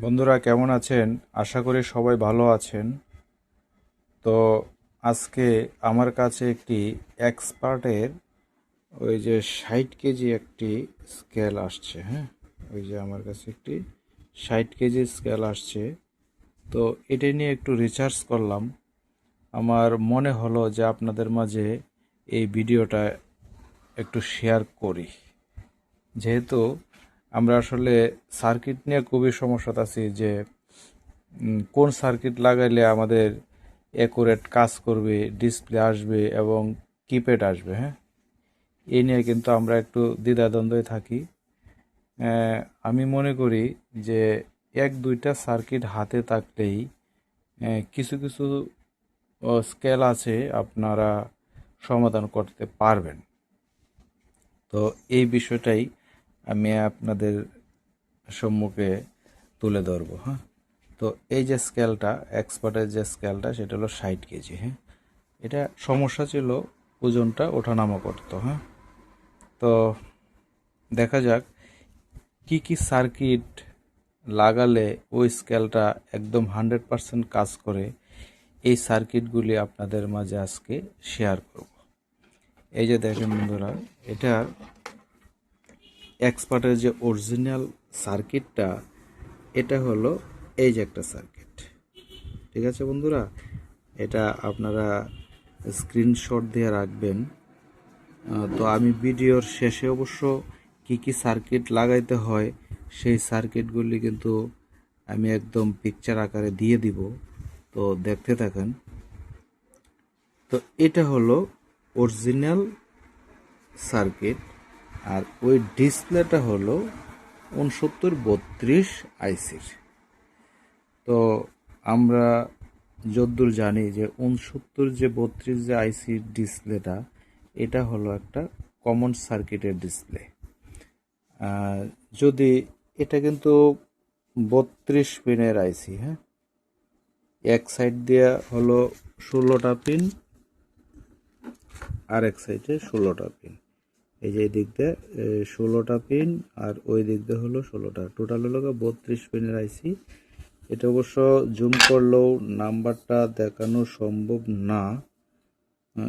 বন্ধুরা, কেমন আছেন? আশা করি সবাই ভালো আছেন। তো আজকে আমার কাছে একটি এক্সপার্টের ওই যে ষাট কেজি একটি স্কেল আসছে হ্যাঁ? ওই যে আমার কাছে একটি ষাট কেজি স্কেল আসছে। তো এটা নিয়ে একটু রিসার্চ করলাম। আমার মনে হলো যে আপনাদের মাঝে এই ভিডিওটা একটু শেয়ার করি। যেহেতু আমরা আসলে সার্কিট নিয়ে খুবই সমস্যা আছি যে কোন সার্কিট লাগাইলে আমাদের অ্যাকুরেট কাজ করবে ডিসপ্লে আসবে এবং কিপ্যাড আসবে হ্যাঁ? এই নিয়ে কিন্তু আমরা একটু দ্বিধাদ্বন্দ্বে থাকি। আমি মনে করি যে, এক দুইটা সার্কিট হাতে থাকলেই কিছু কিছু স্কেল আছে আপনারা সমাধান করতে পারবেন। তো এই বিষয়টাই আমি আপনাদের সম্মুখে তুলে ধরবো হ্যাঁ? তো এই যে স্কেলটা এক্সপার্টের যে স্কেলটা সেটা হলো ষাট কেজি হ্যাঁ? এটা সমস্যা ছিল ওজনটা ওঠানামা করতো হ্যাঁ? তো দেখা যাক কি কি সার্কিট লাগালে ওই স্কেলটা একদম হান্ড্রেড পারসেন্ট কাজ করে। এই সার্কিটগুলি আপনাদের মাঝে আজকে শেয়ার করব। এই যে দেখেন বন্ধুরা, এটা এক্সপার্টের যে অরিজিনাল সার্কিটটা, এটা হলো এই যে একটা সার্কিট। ঠিক আছে বন্ধুরা? এটা আপনারা স্ক্রিনশট দিয়ে রাখবেন। তো আমি ভিডিওর শেষে অবশ্য কি কি সার্কিট লাগাইতে হয়, সেই সার্কিটগুলি কিন্তু আমি একদম পিকচার আকারে দিয়ে দিব। তো দেখতে থাকেন। তো এটা হলো অরিজিনাল সার্কিট। আর ওই ডিসপ্লেটা হলো উনসত্তর বত্রিশ আইসির। তো আমরা যদ্দূর জানি যে উনসত্তর যে বত্রিশ যে আইসির ডিসপ্লেটা, এটা হলো একটা কমন সার্কিটের ডিসপ্লে। যদি এটা কিন্তু বত্রিশ পিনের আইসি হ্যাঁ? এক সাইড দিয়ে হলো ষোলোটা পিন, আর এক সাইডে ষোলোটা পিন। এই যে দিক দিয়ে ষোলোটা পিন আর ওই দিক দিয়ে হলো ষোলোটা। টোটাল হলো বত্রিশ পিনের আইসি এটা অবশ্য জুম করলেও নাম্বারটা দেখানো সম্ভব না।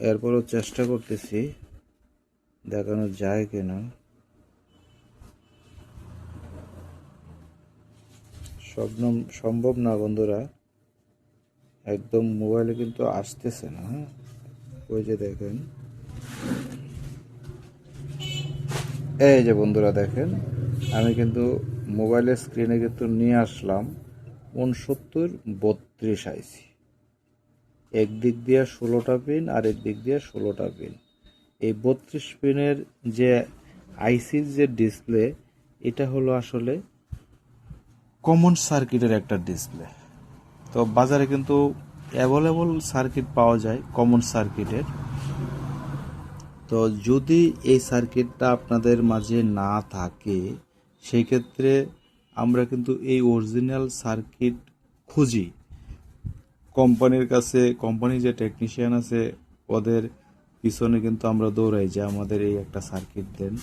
এরপরও চেষ্টা করতেছি দেখানো যায় কিনা। স্বপ্ন সম্ভব না বন্ধুরা। একদম মোবাইলে কিন্তু আসতেছে না হ্যাঁ? ওই যে দেখেন। এই যে বন্ধুরা দেখেন, আমি কিন্তু মোবাইলের স্ক্রিনে কিন্তু নিয়ে আসলাম উনসত্তর বত্রিশ আইসি একদিক দিয়ে ষোলোটা পিন আর একদিক দিয়ে ষোলোটা পিন এই বত্রিশ পিনের যে আইসির যে ডিসপ্লে এটা হলো আসলে কমন সার্কিটের একটা ডিসপ্লে তো বাজারে কিন্তু অ্যাভেলেবল সার্কিট পাওয়া যায় কমন সার্কিটের তো যদি এই সার্কিটটা আপনাদের মাঝে না থাকে সেই ক্ষেত্রে আমরা কিন্তু এই অরিজিনাল সার্কিট খুঁজি। কোম্পানির কাছে কোম্পানির যে টেকনিশিয়ান আছে, ওদের পিছনে কিন্তু আমরা দৌড়াই যে, আমাদের এই একটা সার্কিট দেন।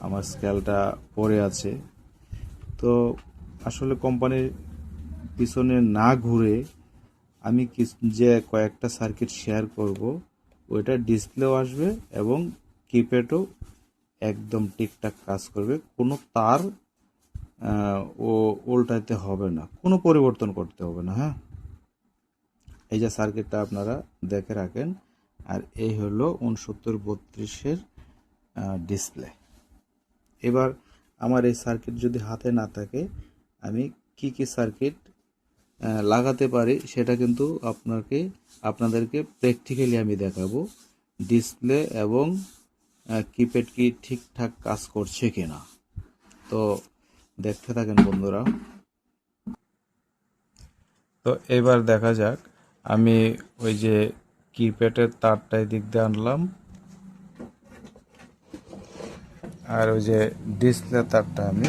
আমার স্কেলটা পরে আছে। তো আসলে কোম্পানির পিছনে না ঘুরে আমি যে কয়েকটা সার্কিট শেয়ার করব ওইটা ডিসপ্লেও আসবে এবং কিপ্যাডও একদম ঠিকঠাক কাজ করবে। কোনো তার ও উল্টাইতে হবে না। কোনো পরিবর্তন করতে হবে না হ্যাঁ? এই যে সার্কিটটা আপনারা দেখে রাখেন, আর এই হলো উনসত্তর বত্রিশের ডিসপ্লে এবার আমার এই সার্কিট যদি হাতে না থাকে, আমি কি কি সার্কিট লাগাতে পারি, সেটা কিন্তু আপনাকে, আপনাদেরকে প্র্যাকটিক্যালি আমি দেখাবো। ডিসপ্লে এবং কিপ্যাড কি ঠিকঠাক কাজ করছে কিনা। তো দেখতে থাকেন বন্ধুরা। তো এবার দেখা যাক, আমি ওই যে কিপ্যাডের তারটা দিক দিয়ে আনলাম। আর ওই যে ডিসপ্লে তারটা আমি,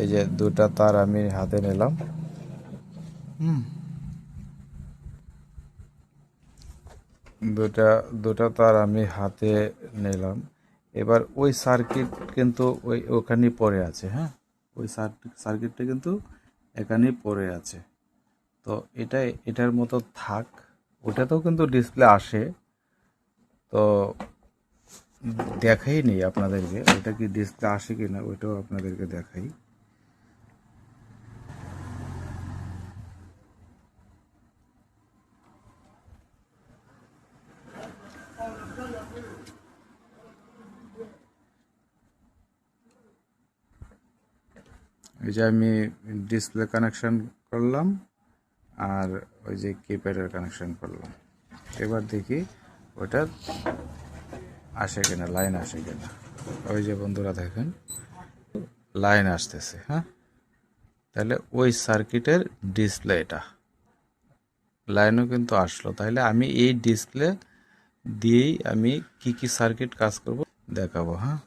এই যে দুটা তার আমি হাতে নিলাম। দুটা দুটা তার আমি হাতে নিলাম। এবার ওই সার্কিট কিন্তু ওই, ওখানেই পড়ে আছে হ্যাঁ? ওই সার্কিটটা কিন্তু এখানেই পড়ে আছে। তো এটা, এটার মতো থাক। ওটাতেও কিন্তু ডিসপ্লে আসে। তো দেখাই নেই আপনাদেরকে, ওটা কি ডিসপ্লে আসে কি না ওইটাও আপনাদেরকে দেখাই। এই যে আমি ডিসপ্লে কানেকশন করলাম আর ওই যে কিপ্যাডের কানেকশন করলাম। এবার দেখি ওটা আসে কিনা লাইন আসে কিনা। ওই যে বন্ধুরা দেখেন লাইন আসতেছে হ্যাঁ? তাহলে ওই সার্কিটের ডিসপ্লে এটা লাইনও কিন্তু আসলো। তাহলে আমি এই ডিসপ্লে দিয়েই আমি কি কি সার্কিট কাজ করব দেখাবো হ্যাঁ?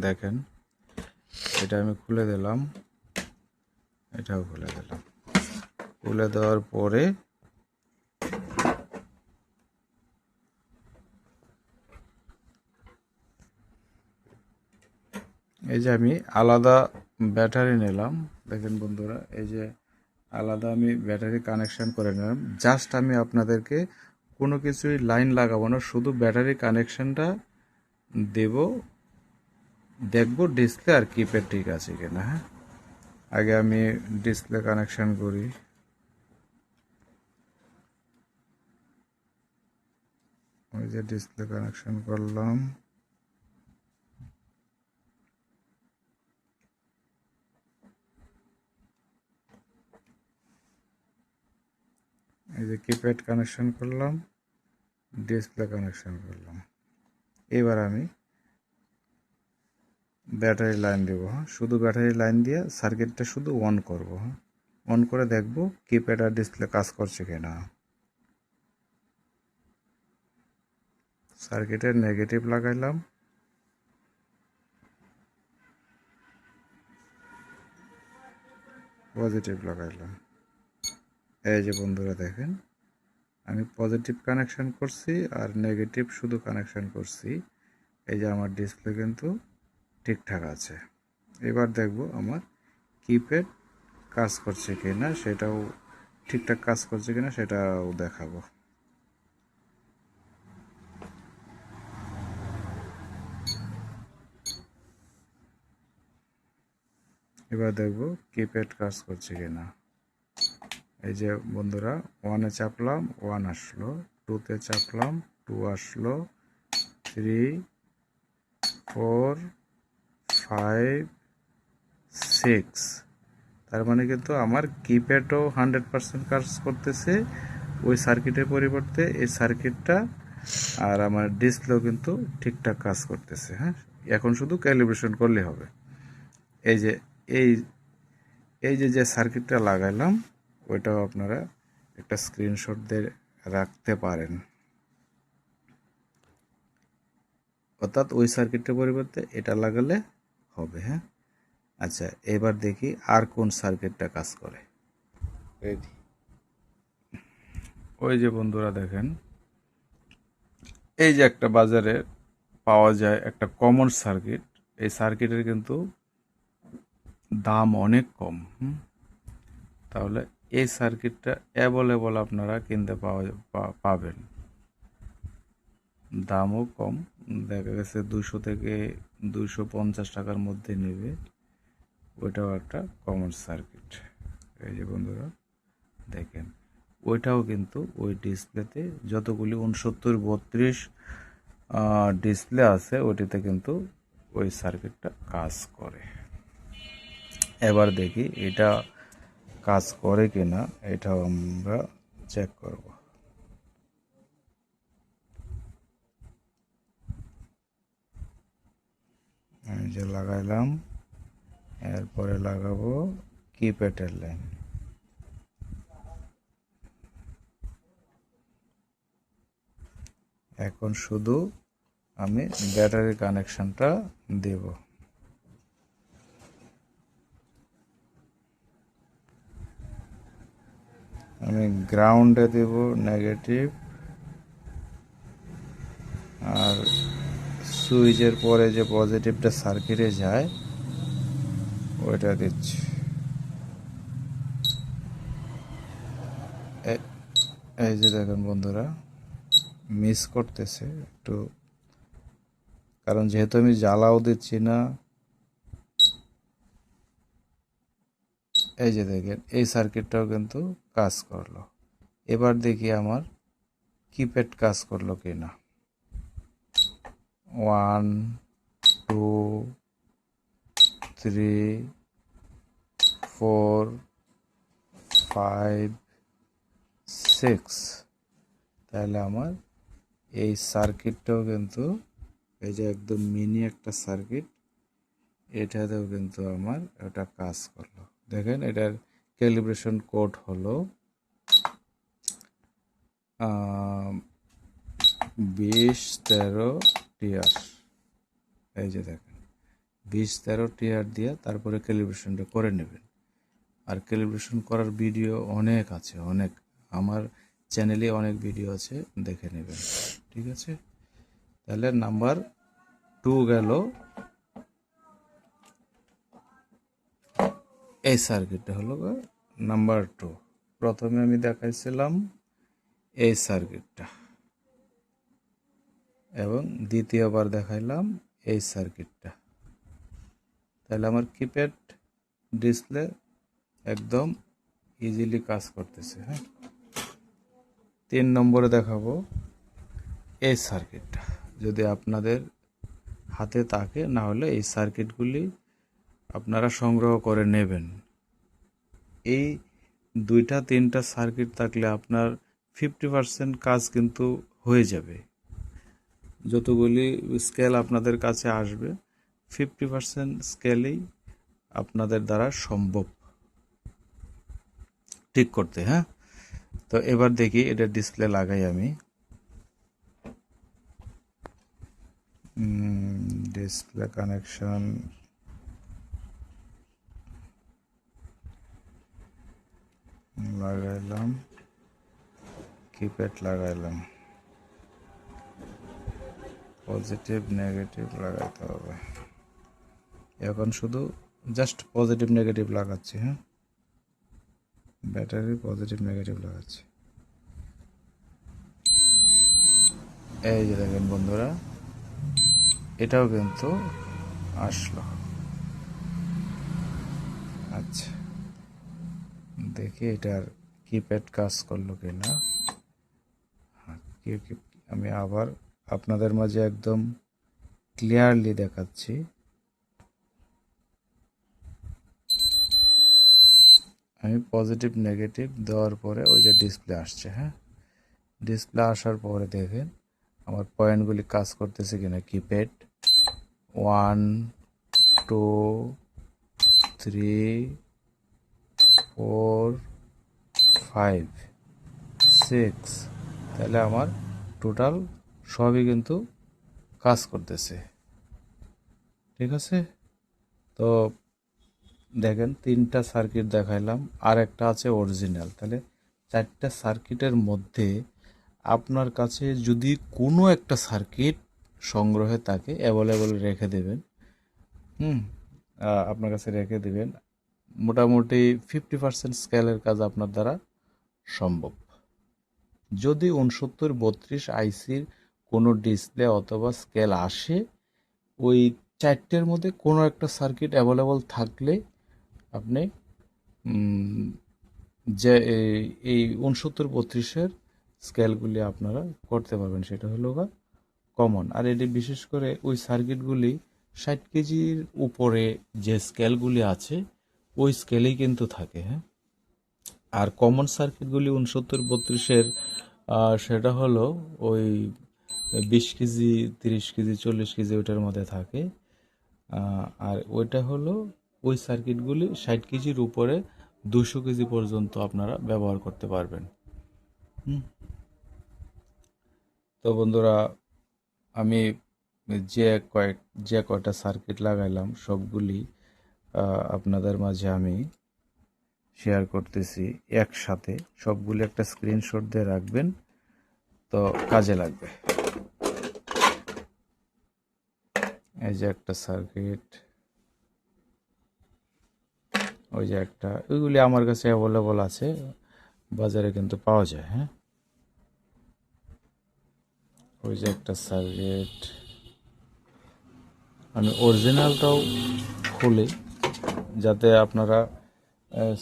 দেখেন এটা আমি খুলে দিলাম। এটাও খুলে দিলাম। খুলে দেওয়ার পরে এই যে আমি আলাদা ব্যাটারি নিলাম। দেখেন বন্ধুরা, এই যে আলাদা আমি ব্যাটারি কানেকশন করে নিলাম। জাস্ট আমি আপনাদেরকে কোনো কিছুই লাইন লাগাবো না, শুধু ব্যাটারি কানেকশনটা দেব। দেখব ডিসপ্লে আর কিপ্যাড ঠিক আছে কিনা হ্যাঁ? আগে আমি ডিসপ্লে কানেকশন করি। ওই যে ডিসপ্লে কানেকশন করলাম। এই যে কিপ্যাড কানেকশন করলাম ডিসপ্লে কানেকশন করলাম। এবার আমি ব্যাটারি লাইন দেবো হ্যাঁ? শুধু ব্যাটারি লাইন দিয়ে সার্কিটটা শুধু অন করব হ্যাঁ? অন করে দেখব কিপ্যাড আর ডিসপ্লে কাজ করছে কিনা সার্কিটের নেগেটিভ লাগাইলাম। পজিটিভ লাগাইলাম। এই যে বন্ধুরা দেখেন, আমি পজিটিভ কানেকশন করছি আর নেগেটিভ শুধু কানেকশন করছি। এই যে আমার ডিসপ্লে কিন্তু ঠিকঠাক আছে। এবার দেখব আমার কিপ্যাড কাজ করছে কি না সেটাও ঠিকঠাক কাজ করছে কিনা, সেটাও দেখাবো। এবার দেখব কিপ্যাড কাজ করছে কিনা। এই যে বন্ধুরা ওয়ানে চাপলাম ওয়ান আসলো টুতে চাপলাম টু আসলো থ্রি ফোর ফাইভ সিক্স তার মানে কিন্তু আমার কিপ্যাডও হান্ড্রেড পার্সেন্ট কাজ করতেছে, ওই সার্কিটের পরিবর্তে এই সার্কিটটা আর আমার ডিসপ্লেও কিন্তু ঠিকঠাক কাজ করতেছে হ্যাঁ? এখন শুধু ক্যালিব্রেশন করলে হবে। এই যে, এই এই যে যে সার্কিটটা লাগাইলাম, ওইটাও আপনারা একটা স্ক্রিনশট দিয়ে রাখতে পারেন। অর্থাৎ ওই সার্কিটটার পরিবর্তে এটা লাগালে হবে হ্যাঁ? আচ্ছা এবার দেখি আর কোন সার্কিটটা কাজ করে। ওই যে বন্ধুরা দেখেন এই যে একটা বাজারে পাওয়া যায় একটা কমন সার্কিট এই সার্কিটের কিন্তু দাম অনেক কম হুম? তাহলে এই সার্কিটটা অ্যাভেলেবল আপনারা কিনতে পাওয়া পাবেন। দামও কম। দেখা গেছে দুশো থেকে দুশো পঞ্চাশ টাকার মধ্যে নেবে। ওইটাও একটা কমন সার্কিট এই যে বন্ধুরা, দেখেন, ওইটাও কিন্তু ওই ডিসপ্লেতে যতগুলি উনসত্তর বত্রিশ ডিসপ্লে আছে, ওটিতে কিন্তু ওই সার্কিটটা কাজ করে। এবার দেখি এটা কাজ করে কিনা, এটাও আমরা চেক করব। আমি যে লাগাইলাম, এরপরে লাগাবো কিপ্যাডের লাইন এখন শুধু আমি ব্যাটারি কানেকশনটা দেব। আমি গ্রাউন্ডে দেব নেগেটিভ আর সুইচের পরে যে পজিটিভটা সার্কিটে যায়, ওইটা দিচ্ছি। এই যে দেখেন বন্ধুরা মিস করতেছে একটু। কারণ যেহেতু আমি জ্বালাও দিচ্ছি না, এই যে দেখেন, এই সার্কিটটাও কিন্তু কাজ করল। এবার দেখি আমার কিপ্যাড কাজ করল কিনা। One, two, three, four, five, six. তাহলে আমার এই সার্কিটটাও কিন্তু, এই যে একদম মিনি একটা সার্কিট, এটাতেও কিন্তু আমার এটা কাজ করল। দেখেন এটার ক্যালিব্রেশন কোড হলো বিশ, তেরো টিয়ার। এই যে দেখেন, বিশ তেরো টিয়ার দিয়ে তারপরে ক্যালিব্রেশনটা করে নেবেন। আর ক্যালিব্রেশন করার ভিডিও অনেক আছে, অনেক। আমার চ্যানেলে অনেক ভিডিও আছে, দেখে নেবেন, ঠিক আছে? তাহলে নাম্বার টু গেল এই সার্কিটটা হলো নাম্বার টু। প্রথমে আমি দেখাইছিলাম এই সার্কিটটা। এবং দ্বিতীয়বার দেখাইলাম এই সার্কিটটা। তাহলে আমার কিপ্যাড ডিসপ্লে একদম ইজিলি কাজ করতেছে হ্যাঁ? তিন নম্বরে দেখাবো এই সার্কিটটা। যদি আপনাদের হাতে থাকে, না হলে এই সার্কিটগুলি আপনারা সংগ্রহ করে নেবেন। এই দুইটা, তিনটা সার্কিট থাকলে আপনার ফিফটি পার্সেন্ট কাজ কিন্তু হয়ে যাবে। যতগুলি স্কেল আপনাদের কাছে আসবে ফিফটি পার্সেন্ট স্কেলেই আপনাদের দ্বারা সম্ভব। ঠিক করতে হ্যাঁ? তো এবার দেখি, এটা ডিসপ্লে লাগাই আমি। ডিসপ্লে কানেকশন লাগাইলাম। কিপ্যাড লাগাইলাম। পজিটিভ নেগেটিভ লাগাইতে হবে। এখন শুধু জাস্ট পজিটিভ নেগেটিভ লাগাচ্ছি হ্যাঁ? ব্যাটারি পজিটিভ নেগেটিভ লাগাচ্ছি। এই যে দেখেন বন্ধুরা, এটাও কিন্তু আসলো। আচ্ছা দেখি এটার কিপ্যাড কাজ করল কিনা। হ্যাঁ আমি আবার আপনাদের মাঝে একদম ক্লিয়ারলি দেখাচ্ছি। আমি পজিটিভ নেগেটিভ দেওয়ার পরে ওই যে ডিসপ্লে আসছে হ্যাঁ? ডিসপ্লে আসার পরে দেখেন আমার পয়েন্টগুলি কাজ করতেছে কিনা। Keypad one two three four five six তাহলে আমার টোটাল সবই কিন্তু কাজ করতেছে। ঠিক আছে? তো দেখেন, তিনটা সার্কিট দেখাইলাম আর একটা আছে অরিজিনাল তাহলে চারটা সার্কিটের মধ্যে আপনার কাছে যদি কোনো একটা সার্কিট সংগ্রহে থাকে অ্যাভেলেবল রেখে দেবেন, হুম আপনার কাছে রেখে দেবেন, মোটামুটি ফিফটি পার্সেন্ট স্কেলের কাজ আপনার দ্বারা সম্ভব। যদি উনসত্তর বত্রিশ আইসির কোনো ডিসপ্লে অথবা স্কেল আসে, ওই চারটের মধ্যে কোনো একটা সার্কিট অ্যাভেলেবল থাকলে আপনি যে এই- উনসত্তর বত্রিশের স্কেলগুলি আপনারা করতে পারবেন, সেটা হলো কমন আর এটি বিশেষ করে ওই সার্কিটগুলি ষাট কেজির উপরে যে স্কেলগুলি আছে, ওই স্কেলেই কিন্তু থাকে হ্যাঁ? আর কমন সার্কিটগুলি উনসত্তর বত্রিশের সেটা হলো ওই বিশ কেজি, তিরিশ কেজি, চল্লিশ কেজি ওইটার মধ্যে থাকে। আর ওইটা হলো ওই সার্কিটগুলি ষাট কেজির উপরে দুশো কেজি পর্যন্ত আপনারা ব্যবহার করতে পারবেন। তো বন্ধুরা, আমি যে কয়েক, যে কয়টা সার্কিট লাগাইলাম, সবগুলি আপনাদের মাঝে আমি শেয়ার করতেছি একসাথে। সবগুলি একটা স্ক্রিনশট দিয়ে রাখবেন, তো কাজে লাগবে। এই যে একটা সার্কিট ওই যে একটা ওইগুলি আমার কাছে অ্যাভেলেবল আছে, বাজারে কিন্তু পাওয়া যায় হ্যাঁ? ওই যে একটা সার্কিট আমি অরিজিনালটাও খুলি, যাতে আপনারা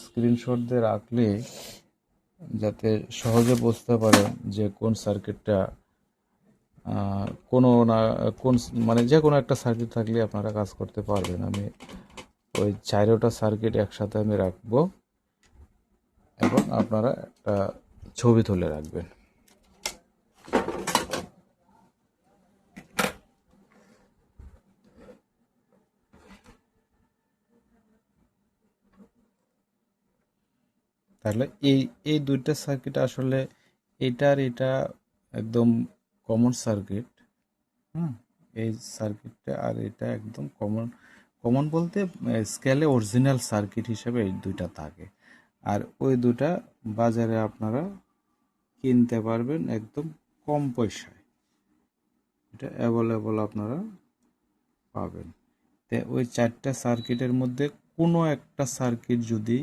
স্ক্রিনশট দিয়ে রাখলে, যাতে সহজে বুঝতে পারেন যে কোন সার্কিটটা কোনো না, কোন মানে যে কোনো একটা সার্কিট থাকলে আপনারা কাজ করতে পারবেন। আমি ওই চারোটা সার্কিট একসাথে আমি রাখব এবং আপনারা একটা ছবি তুলে রাখবেন। তাহলে এই এই দুইটা সার্কিট আসলে এটার এটা একদম কমন সার্কিট হুম, এই সার্কিটটা আর এটা একদম কমন কমন বলতে স্কেলে অরিজিনাল সার্কিট হিসেবে এই দুইটা থাকে। আর ওই দুটা বাজারে আপনারা কিনতে পারবেন একদম কম পয়সায়। এটা অ্যাভেলেবল আপনারা পাবেন। তো ওই চারটা সার্কিটের মধ্যে কোনো একটা সার্কিট যদি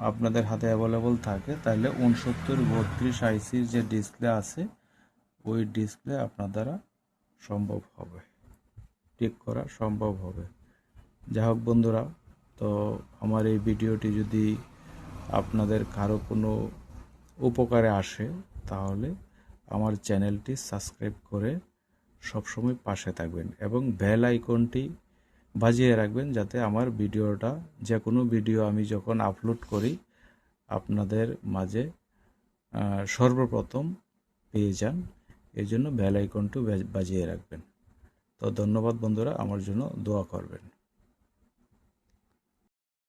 আপনাদের হাতে অ্যাভেলেবল থাকে, তাহলে উনসত্তর বত্রিশ আইসির যে ডিসপ্লে আছে ওই ডিসপ্লে আপনার দ্বারা সম্ভব হবে। ঠিক করা সম্ভব হবে। যাই হোক বন্ধুরা, তো আমার এই ভিডিওটি যদি আপনাদের কারও কোনো উপকারে আসে, তাহলে আমার চ্যানেলটি সাবস্ক্রাইব করে সবসময় পাশে থাকবেন এবং বেল আইকনটি বাজিয়ে রাখবেন যাতে আমার ভিডিওটা, যে কোনো ভিডিও আমি যখন আপলোড করি, আপনাদের মাঝে সর্বপ্রথম পেয়ে যান। এই জন্য বেল আইকনটিও বাজিয়ে রাখবেন। তো ধন্যবাদ বন্ধুরা আমার জন্য দোয়া করবেন।